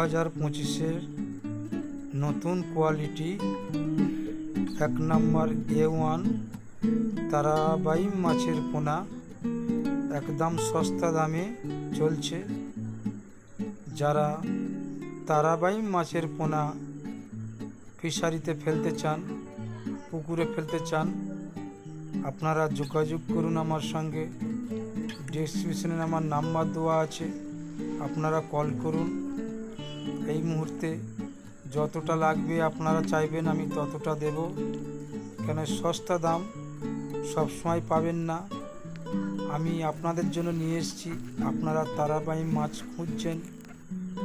হাজার পঁচিশের নতুন কোয়ালিটি এক নম্বর এ ওয়ান তারাবাই মাছের পোনা একদম সস্তা দামে চলছে। যারা তারাবাই মাছের পোনা ফিশারিতে ফেলতে চান, পুকুরে ফেলতে চান, আপনারা যোগাযোগ করুন আমার সঙ্গে। ডিসক্রিপশনে আমার নাম্বার দেওয়া আছে, আপনারা কল করুন। এই মুহূর্তে যতটা লাগবে আপনারা চাইবেন আমি ততটা দেব। কেন সস্তা দাম সব সময় পাবেন না। আমি আপনাদের জন্য নিয়ে এসেছি। আপনারা তারাবাই মাছ খুঁজছেন,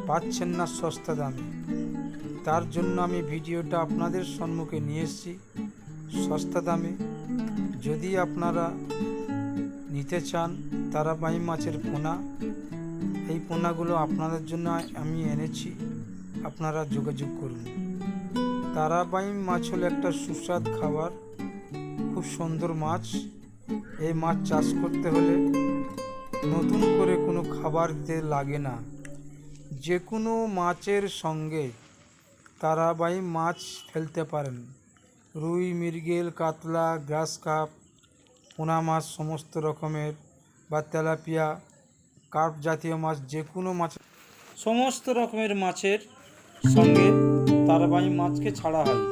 পাচ্ছেন না সস্তা দামে। তার জন্য আমি ভিডিওটা আপনাদের সম্মুখে নিয়ে এসেছি সস্তা দামে। যদি আপনারা নিতে চান তারাবাই মাছের পোনা এই পোনাগুলো আপনাদের জন্য আমি এনেছি। আপনারা যোগাযোগ করুন। তারাবাই মাছ হলো একটা সুস্বাদ খাবার। খুব সুন্দর মাছ। এই মাছ চাষ করতে হলে নতুন করে কোনো খাবার দিতে লাগে না। যে কোনো মাছের সঙ্গে তারাবাই মাছ ফেলতে পারেন। রুই, মৃগেল, কাতলা, গ্রাস কাপ, পোনা মাছ, সমস্ত রকমের বা তেলাপিয়া কার্প জাতীয় মাছ যে কোনো মাছ। সমস্ত রকমের মাছের সঙ্গে তারাবাই মাছকে ছাড়া হয়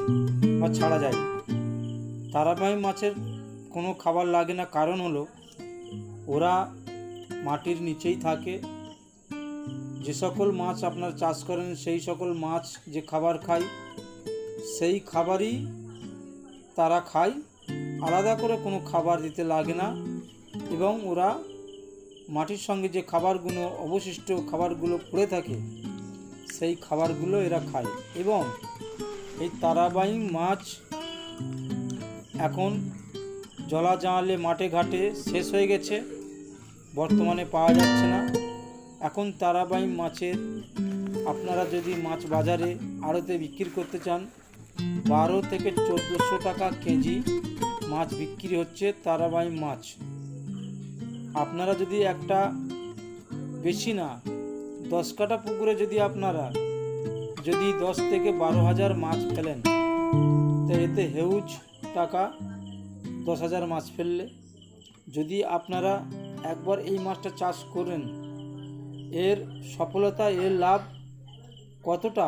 বা ছাড়া যায়। তারাবাই মাছের কোনো খাবার লাগে না, কারণ হলো ওরা মাটির নিচেই থাকে। যে সকল মাছ আপনার চাষ করেন, সেই সকল মাছ যে খাবার খায়, সেই খাবারই তারা খায়। আলাদা করে কোনো খাবার দিতে লাগে না এবং ওরা মাটির সঙ্গে যে খাবারগুলো, অবশিষ্ট খাবারগুলো পড়ে থাকে, সেই খাবারগুলো এরা খায়। এবং এই তারাবাই মাছ এখন জলা জাঁয়ালে মাঠে ঘাটে শেষ হয়ে গেছে, বর্তমানে পাওয়া যাচ্ছে না। এখন তারাবাই মাছের আপনারা যদি মাছ বাজারে আড়তে বিক্রি করতে চান, বারো থেকে চোদ্দোশো টাকা কেজি মাছ বিক্রি হচ্ছে তারাবাই মাছ। আপনারা যদি একটা বেশি না, দশ কাটা পুকুরে যদি আপনারা যদি দশ থেকে বারো হাজার মাছ ফেলেন, তো এতে হেউজ টাকা দশ হাজার মাছ ফেললে। যদি আপনারা একবার এই মাছটা চাষ করেন, এর সফলতা, এর লাভ কতটা?